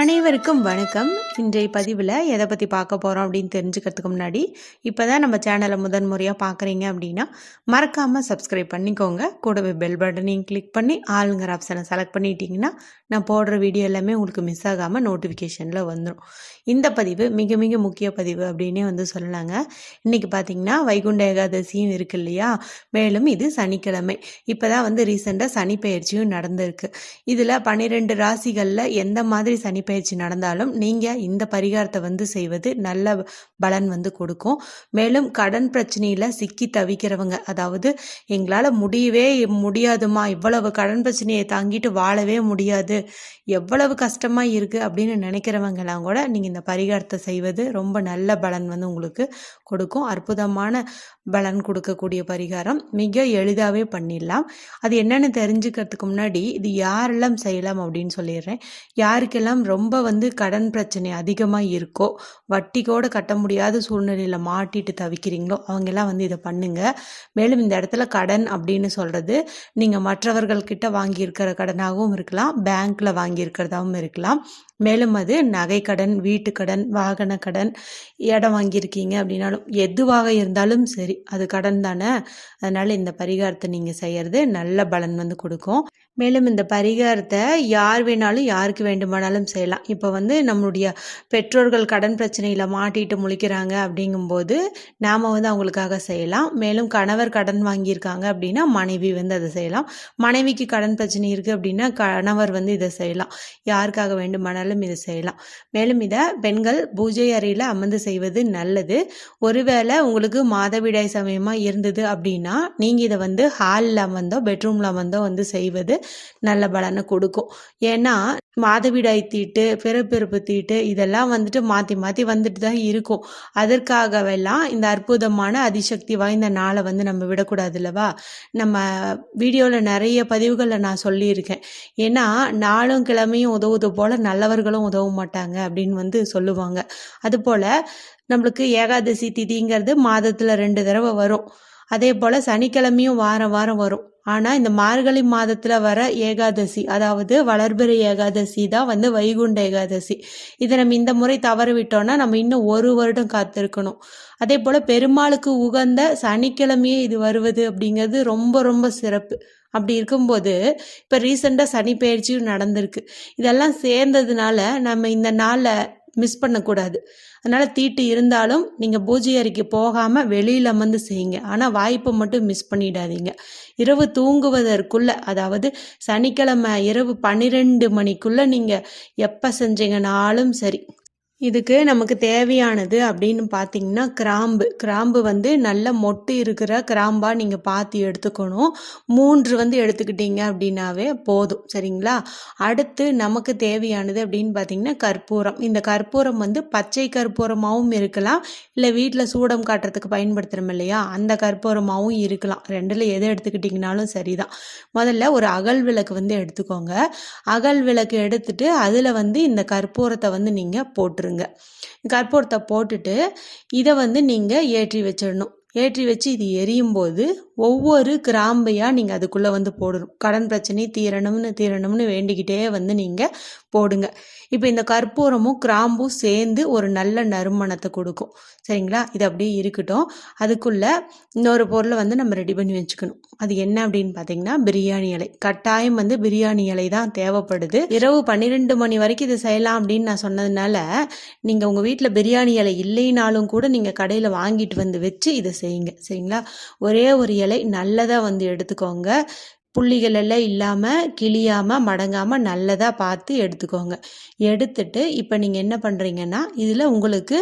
அனைவருக்கும் வணக்கம். இன்றைய பதிவில் எதை பற்றி பார்க்க போகிறோம் அப்படின்னு தெரிஞ்சுக்கிறதுக்கு முன்னாடி இப்போ தான் நம்ம சேனலை முதன் முறையாக பார்க்குறீங்க அப்படின்னா மறக்காமல் சப்ஸ்கிரைப் பண்ணிக்கோங்க. கூடவே பெல் பட்டனையும் கிளிக் பண்ணி ஆளுங்கிற ஆப்ஷனை செலக்ட் பண்ணிட்டீங்கன்னா நான் போடுற வீடியோ எல்லாமே உங்களுக்கு மிஸ் ஆகாமல் நோட்டிஃபிகேஷனில் வந்துடும் இந்த பதிவு மிக மிக முக்கிய பதிவு அப்படின்னே வந்து சொல்லலாங்க. இன்றைக்கி பார்த்தீங்கன்னா வைகுண்ட ஏகாதசியும் இருக்கு இல்லையா? மேலும் இது சனிக்கிழமை. இப்போ தான் வந்து ரீசெண்டாக சனி பயிற்சியும் நடந்திருக்கு. இதில் பன்னிரெண்டு ராசிகளில் எந்த மாதிரி சனி பயிற்சி நடந்தாலும் நீங்கள் இந்த பரிகாரத்தை வந்து செய்வது நல்ல பலன் வந்து கொடுக்கும். மேலும் கடன் பிரச்சனையில் சிக்கி தவிக்கிறவங்க அதாவது எங்களால் முடியவே முடியாதுமா இவ்வளவு கடன் பிரச்சனையை தாங்கிட்டு வாழவே முடியாது எவ்வளவு கஷ்டமாக இருக்குது அப்படின்னு நினைக்கிறவங்கலாம் கூட நீங்கள் இந்த பரிகாரத்தை செய்வது ரொம்ப நல்ல பலன் வந்து உங்களுக்கு கொடுக்கும். அற்புதமான பலன் கொடுக்கக்கூடிய பரிகாரம். மிக எளிதாகவே பண்ணிடலாம். அது என்னென்னு தெரிஞ்சுக்கிறதுக்கு முன்னாடி இது யாரெல்லாம் செய்யலாம் அப்படின்னு சொல்லிடுறேன். யாருக்கெல்லாம் ரொம்ப வந்து கடன் பிரச்சனை அதிகமாக இருக்கோ வட்டி கூட கட்ட முடியாத சூழ்நிலையில் மாட்டிட்டு தவிக்கிறீங்களோ அவங்கெல்லாம் வந்து இதை பண்ணுங்கள் மேலும் இந்த இடத்துல கடன் அப்படின்னு சொல்கிறது நீங்கள் மற்றவர்கள்கிட்ட வாங்கியிருக்கிற கடனாகவும் இருக்கலாம் பேங்க்கில் வாங்கியிருக்கிறதாகவும் இருக்கலாம். மேலும் அது நகைக்கடன் வீட்டுக்கடன் வாகன கடன் இடம் வாங்கியிருக்கீங்க அப்படின்னாலும் எதுவாக இருந்தாலும் சரி அது கடன் தானே. அதனால் இந்த பரிகாரத்தை நீங்கள் செய்கிறது நல்ல பலன் வந்து கொடுக்கும். மேலும் இந்த பரிகாரத்தை யார் வேணாலும் யாருக்கு வேண்டுமானாலும் செய்யலாம். இப்போ வந்து நம்மளுடைய பெற்றோர்கள் கடன் பிரச்சனையில் மாட்டிட்டு முழிக்கிறாங்க அப்படிங்கும்போது நாம் வந்து அவங்களுக்காக செய்யலாம். மேலும் கணவர் கடன் வாங்கியிருக்காங்க அப்படின்னா மனைவி வந்து அதை செய்யலாம். மனைவிக்கு கடன் பிரச்சனை இருக்குது அப்படின்னா கணவர் வந்து இதை செய்யலாம். யாருக்காக வேண்டுமானாலும் இதை செய்யலாம். மேலும் இதை பெண்கள் பூஜை அறையில் அமர்ந்து செய்வது நல்லது. ஒருவேளை உங்களுக்கு மாதவிடாய் சமயமாக இருந்தது அப்படின்னா நீங்கள் இதை வந்து ஹாலில் அமர்ந்தோ பெட்ரூமில் வந்தோ வந்து செய்வது நல்ல பலனை கொடுக்கும். ஏன்னா மாதவிடாய் தீட்டு பிறப்பிறப்பு தீட்டு இதெல்லாம் வந்துட்டு மாற்றி மாற்றி வந்துட்டு தான் இருக்கும். அதற்காகவெல்லாம் இந்த அற்புதமான அதிசக்தி வாய்ந்த நாளை வந்து நம்ம விடக்கூடாது இல்லவா நம்ம வீடியோவில் நிறைய பதிவுகளில் நான் சொல்லியிருக்கேன். ஏன்னா நாளும் கிழமையும் உதவுது போல் நல்லவர்களும் உதவ மாட்டாங்க அப்படின்னு வந்து சொல்லுவாங்க. அதுபோல் நம்மளுக்கு ஏகாதசி திதிங்கிறது மாதத்தில் ரெண்டு தடவை வரும். அதே போல் சனிக்கிழமையும் வாரம் வாரம் வரும். ஆனால் இந்த மார்கழி மாதத்தில் வர ஏகாதசி அதாவது வளர்பிறை ஏகாதசி தான் வந்து வைகுண்ட ஏகாதசி. இதை நம்ம இந்த முறை தவறு விட்டோம்னா நம்ம இன்னும் ஒரு வருடம் காத்திருக்கணும். அதே போல் பெருமாளுக்கு உகந்த சனிக்கிழமையே இது வருவது அப்படிங்கிறது ரொம்ப ரொம்ப சிறப்பு. அப்படி இருக்கும்போது இப்போ ரீசெண்டாக சனி பயிற்சியும் நடந்திருக்கு. இதெல்லாம் சேர்ந்ததுனால நம்ம இந்த நாளில் மிஸ் பண்ணக்கூடாது. அதனால் தீட்டு இருந்தாலும் நீங்கள் பூஜை அறைக்கு போகாமல் வெளியில் அமர்ந்து செய்யுங்க. ஆனால் வாய்ப்பை மட்டும் மிஸ் பண்ணிடாதீங்க. இரவு தூங்குவதற்குள்ளே அதாவது சனிக்கிழமை இரவு பன்னிரெண்டு மணிக்குள்ளே நீங்கள் எப்போ செஞ்சீங்கனாலும் சரி இதுக்கு நமக்கு தேவையானது அப்படின்னு பார்த்தீங்கன்னா கிராம்பு. கிராம்பு வந்து நல்ல மொட்டு இருக்கிற கிராம்பாக நீங்கள் பார்த்து எடுத்துக்கணும். மூன்று வந்து எடுத்துக்கிட்டீங்க அப்படின்னாவே போதும். சரிங்களா? அடுத்து நமக்கு தேவையானது அப்படின்னு பார்த்தீங்கன்னா கற்பூரம். இந்த கற்பூரம் வந்து பச்சை கற்பூரமாகவும் இருக்கலாம். இல்லை வீட்டில் சூடம் காட்டுறதுக்கு பயன்படுத்துகிறோம் இல்லையா? அந்த கற்பூரமாகவும் இருக்கலாம். ரெண்டில் எதை எடுத்துக்கிட்டிங்கனாலும் சரிதான். முதல்ல ஒரு அகல் விளக்கு வந்து எடுத்துக்கோங்க. அகல் விளக்கு எடுத்துட்டு அதில் வந்து இந்த கற்பூரத்தை வந்து நீங்கள் போட்டுருங்க. போட்டுருங்க கற்பூரத்தை போட்டுட்டு இதை வந்து நீங்கள் ஏற்றி வச்சிடணும். ஏற்றி வச்சு இது எரியும் போது ஒவ்வொரு கிராம்பையாக நீங்கள் அதுக்குள்ளே வந்து போடணும். கடன் பிரச்சனை தீரணும்னு தீரணும்னு வேண்டிக்கிட்டே வந்து நீங்கள் போடுங்க. இப்போ இந்த கற்பூரமும் கிராம்பும் சேர்ந்து ஒரு நல்ல நறுமணத்தை கொடுக்கும். சரிங்களா? இது அப்படியே இருக்கட்டும். அதுக்குள்ளே இன்னொரு பொருளை வந்து நம்ம ரெடி பண்ணி வச்சுக்கணும். அது என்ன அப்படின்னு பார்த்தீங்கன்னா பிரியாணி இலை. கட்டாயம் வந்து பிரியாணி இலை தான் தேவைப்படுது. இரவு பன்னிரெண்டு மணி வரைக்கும் இதை செய்யலாம் அப்படின்னு நான் சொன்னதுனால நீங்கள் உங்கள் வீட்டில் பிரியாணி இலை இல்லைனாலும் கூட நீங்கள் கடையில் வாங்கிட்டு வந்து வச்சு இதை செய்யுங்க. சரிங்களா? ஒரே ஒரு இலை நல்லதாக வந்து எடுத்துக்கோங்க. புள்ளிகள் எல்லாம் இல்லாமல் கிளியாமல் மடங்காமல் நல்லதாக பார்த்து எடுத்துக்கோங்க. எடுத்துட்டு இப்போ நீங்கள் என்ன பண்ணுறீங்கன்னா இதில் உங்களுக்கு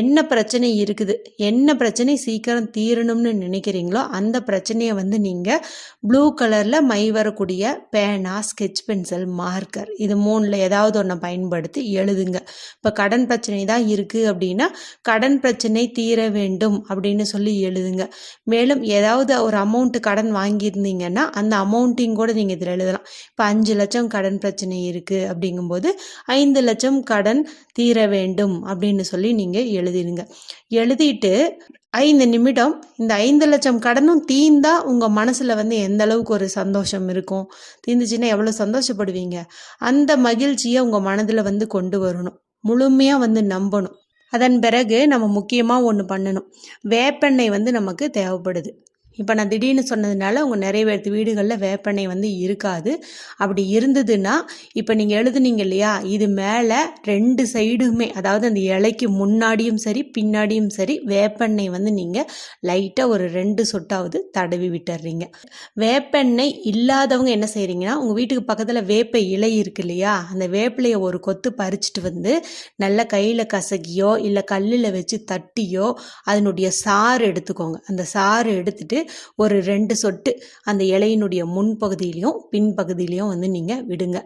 என்ன பிரச்சனை இருக்குது என்ன பிரச்சனை சீக்கிரம் தீரணும்னு நினைக்கிறீங்களோ அந்த பிரச்சனையை வந்து நீங்கள் ப்ளூ கலரில் மை வரக்கூடிய பேனா ஸ்கெச் பென்சில் மார்க்கர் இது மூணில் ஏதாவது ஒன்றை பயன்படுத்தி எழுதுங்க. இப்போ கடன் பிரச்சனை தான் இருக்குது அப்படின்னா கடன் பிரச்சனை தீர வேண்டும் அப்படின்னு சொல்லி எழுதுங்க. மேலும் ஏதாவது ஒரு அமௌண்ட்டு கடன் வாங்கியிருந்தீங்கன்னா அந்த அமௌண்ட்டையும் கூட நீங்கள் இதில் எழுதலாம். இப்போ அஞ்சு லட்சம் கடன் பிரச்சனை இருக்குது அப்படிங்கும்போது ஐந்து லட்சம் கடன் தீர வேண்டும் அப்படின்னு சொல்லி நீங்கள் எழுதிடுங்க. எழுதிட்டு ஐந்து நிமிடம் இந்த ஐந்து லட்சம் கடனும் தீந்தா உங்கள் மனசில் வந்து எந்த அளவுக்கு ஒரு சந்தோஷம் இருக்கும்? தீந்துச்சுன்னா எவ்வளோ சந்தோஷப்படுவீங்க? அந்த மகிழ்ச்சியை உங்கள் மனதில் வந்து கொண்டு வரணும். முழுமையாக வந்து நம்பணும். அதன் பிறகு நம்ம முக்கியமாக ஒன்று பண்ணணும். வேப்பெண்ணெய் வந்து நமக்கு தேவைப்படுது. இப்போ நான் திடீர்னு சொன்னதுனால உங்கள் நிறைய பேர்த்து வீடுகளில் வேப்பெண்ணெய் வந்து இருக்காது. அப்படி இருந்ததுன்னா இப்போ நீங்கள் எழுதுனீங்க இல்லையா இது மேலே ரெண்டு சைடுமே அதாவது அந்த இலைக்கு முன்னாடியும் சரி பின்னாடியும் சரி வேப்பெண்ணெய் வந்து நீங்கள் லைட்டாக ஒரு ரெண்டு சொட்டாவது தடவி விட்டுறீங்க. வேப்பெண்ணெய் இல்லாதவங்க என்ன செய்கிறீங்கன்னா உங்கள் வீட்டுக்கு பக்கத்தில் வேப்ப இலை இருக்கு இல்லையா அந்த வேப்பிலையை ஒரு கொத்து பறிச்சுட்டு வந்து நல்லா கையில் கசக்கியோ இல்லை கல்லில் வச்சு தட்டியோ அதனுடைய சாறு எடுத்துக்கோங்க. அந்த சாறு எடுத்துட்டு ஒரு ரெண்டு சொட்டு அந்த இலையினுடைய முன்பகுதியிலையும் பின்பகுதியிலையும் வந்து நீங்கள் விடுங்க.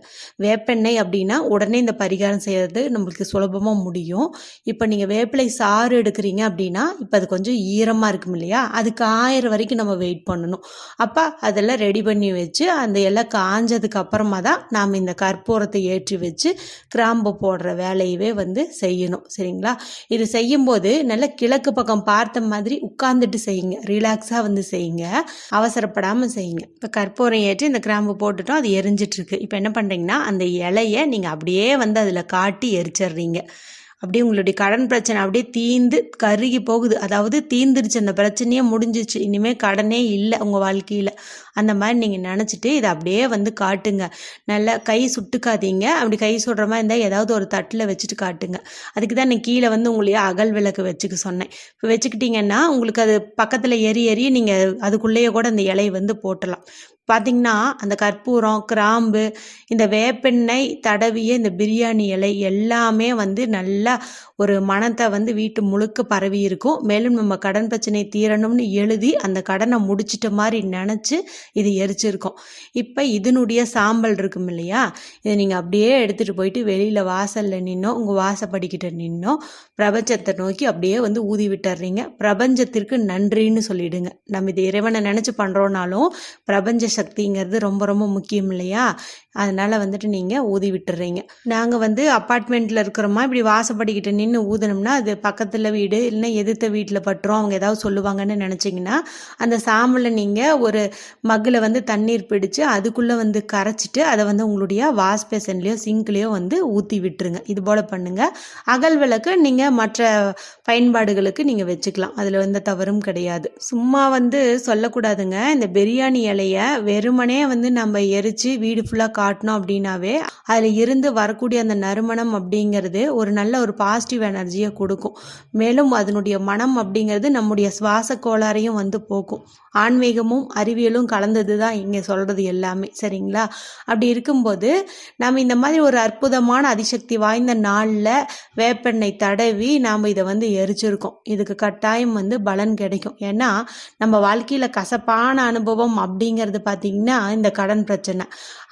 வேப்பெண்ணெய் அப்படின்னா உடனே இந்த பரிகாரம் செய்கிறது நம்மளுக்கு சுலபமாக முடியும். இப்போ நீங்கள் வேப்பிலை சாறு எடுக்கிறீங்க அப்படின்னா இப்போ அது கொஞ்சம் ஈரமாக இருக்கும் இல்லையா? அதுக்கு ஆயிரம் வரைக்கும் நம்ம வெயிட் பண்ணணும். அப்போ அதெல்லாம் ரெடி பண்ணி வச்சு அந்த இலை காஞ்சதுக்கு அப்புறமா தான் நாம் இந்த கற்பூரத்தை ஏற்றி வச்சு கிராம்பு போடுற வேலையவே வந்து செய்யணும். சரிங்களா? இது செய்யும்போது நல்ல கிழக்கு பக்கம் பார்த்த மாதிரி உட்கார்ந்துட்டு செய்யுங்க. ரிலாக்ஸாக வந்து செய்யுங்க. அவசரப்படாமல் செய்யுங்க. இப்போ கற்பூரம் ஏற்றி இந்த கிராம்பு போட்டுட்டோம் அது எரிஞ்சிட்ருக்கு இப்போ என்ன பண்ணுறீங்கன்னா அந்த இலையை நீங்கள் அப்படியே வந்து அதில் காட்டி எரிச்சிடுறீங்க. அப்படியே உங்களுடைய கடன் பிரச்சனை அப்படியே தீந்து கருகி போகுது. அதாவது தீந்துருச்சு. அந்த பிரச்சனையே முடிஞ்சிச்சு இனிமேல் கடனே இல்லை உங்கள் வாழ்க்கையில். அந்த மாதிரி நீங்கள் நினச்சிட்டு இதை அப்படியே வந்து காட்டுங்க. நல்லா கை சுட்டுக்காதீங்க. அப்படி கை சுடுற மாதிரி இருந்தால் ஏதாவது ஒரு தட்டில் வச்சுட்டு காட்டுங்க. அதுக்கு தான் நான் கீழே வந்து உங்களையே அகல் விளக்கு வச்சுக்க சொன்னேன். இப்போ வச்சுக்கிட்டிங்கன்னா உங்களுக்கு அது பக்கத்தில் எரி எரி நீங்கள் அதுக்குள்ளேயே கூட அந்த இலையை வந்து போட்டலாம் பார்த்திங்கன்னா அந்த கற்பூரம் கிராம்பு இந்த வேப்பெண்ணெய் தடவிய இந்த பிரியாணி இலை எல்லாமே வந்து நல்லா ஒரு மனத்தை வந்து வீட்டு முழுக்க பரவி இருக்கும். மேலும் நம்ம கடன் பிரச்சனை தீரணும்னு எழுதி அந்த கடனை முடிச்சிட்ட மாதிரி நினச்சி இது எரிச்சிருக்கோம். இப்போ இதனுடைய சாம்பல் இருக்கும் இல்லையா? இதை நீங்கள் அப்படியே எடுத்துகிட்டு போயிட்டு வெளியில் வாசலில் நின்னோ உங்கள் வாசப்படிக்கிட்ட நின்னோ பிரபஞ்சத்தை நோக்கி அப்படியே வந்து ஊதி விட்டுறீங்க. பிரபஞ்சத்திற்கு நன்றின்னு சொல்லிடுங்க. நம்ம இது இறைவனை நினச்சி பண்ணுறோனாலும் பிரபஞ்ச சக்திங்கிறது ரொம்ப ரொம்ப முக்கியம் இல்லையா? அதனால் வந்துட்டு நீங்கள் ஊதி விட்டுறீங்க. நாங்கள் வந்து அப்பார்ட்மெண்ட்டில் இருக்கிறோமா இப்படி வாசப்படிக்கிட்ட நின்று ஊதினோம்னா அது பக்கத்தில் வீடு இல்லைன்னா எதிர்த்த வீட்டில் பட்டுரும் அவங்க ஏதாவது சொல்லுவாங்கன்னு நினச்சிங்கன்னா அந்த சாம்பலை நீங்கள் ஒரு மக்கில் வந்து தண்ணீர் பிடிச்சு அதுக்குள்ளே வந்து கரைச்சிட்டு அதை வந்து உங்களுடைய வாஷ் பேசன்லேயோ சிங்க்லேயோ வந்து ஊற்றி விட்டுருங்க. இது போல் பண்ணுங்கள் அகல் விளக்கு நீங்கள் மற்ற பயன்பாடுகளுக்கு நீங்கள் வச்சுக்கலாம். அதில் எந்த தவறும் கிடையாது. சும்மா வந்து சொல்லக்கூடாதுங்க. இந்த பிரியாணி இலையை வெறுமனே வந்து நம்ம எரித்து வீடு ஃபுல்லாக காட்டினோம் அப்படின்னாவே அதில் இருந்து வரக்கூடிய அந்த நறுமணம் அப்படிங்கிறது ஒரு நல்ல ஒரு பாசிட்டிவ் எனர்ஜியை கொடுக்கும். மேலும் அதனுடைய மனம் அப்படிங்கிறது நம்முடைய சுவாச கோளாறையும் வந்து போக்கும். ஆன்மீகமும் அறிவியலும் கலந்தது தான் இங்கே சொல்கிறது எல்லாமே. சரிங்களா? அப்படி இருக்கும்போது நம்ம இந்த மாதிரி ஒரு அற்புதமான அதிசக்தி வாய்ந்த நாளில் வேப்பெண்ணெய் தடவி நாம் இதை வந்து எரிச்சிருக்கோம். இதுக்கு கட்டாயம் வந்து பலன் கிடைக்கும். ஏன்னா நம்ம வாழ்க்கையில் கசப்பான அனுபவம் அப்படிங்கிறது பார்த்தீங்கன்னா இந்த கடன் பிரச்சனை.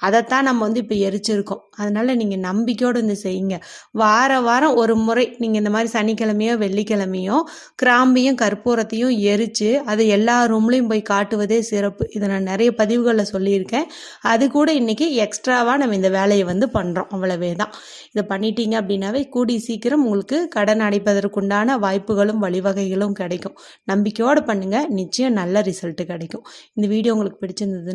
அதைத்தான் நம்ம வந்து இப்போ எரிச்சிருக்கோம். அதனால் நீங்கள் நம்பிக்கையோடு வந்து செய்யுங்க. வார வாரம் ஒரு முறை நீங்கள் இந்த மாதிரி சனிக்கிழமையோ வெள்ளிக்கிழமையோ கிராம்பையும் கற்பூரத்தையும் எரித்து அதை எல்லா ரூம்லேயும் போய் காட்டுவதே சிறப்பு. இதை நான் நிறைய பதிவுகளில் சொல்லியிருக்கேன். அது கூட இன்றைக்கி எக்ஸ்ட்ராவாக நம்ம இந்த வேலையை வந்து பண்ணுறோம் அவ்வளவே தான். இதை பண்ணிட்டீங்க அப்படின்னாவே கூடி சீக்கிரம் உங்களுக்கு கடன் அடைப்பதற்குண்டான வாய்ப்புகளும் வழிவகைகளும் கிடைக்கும். நம்பிக்கையோடு பண்ணுங்கள் நிச்சயம் நல்ல ரிசல்ட்டு கிடைக்கும். இந்த வீடியோ உங்களுக்கு பிடிச்சிருந்ததுன்னா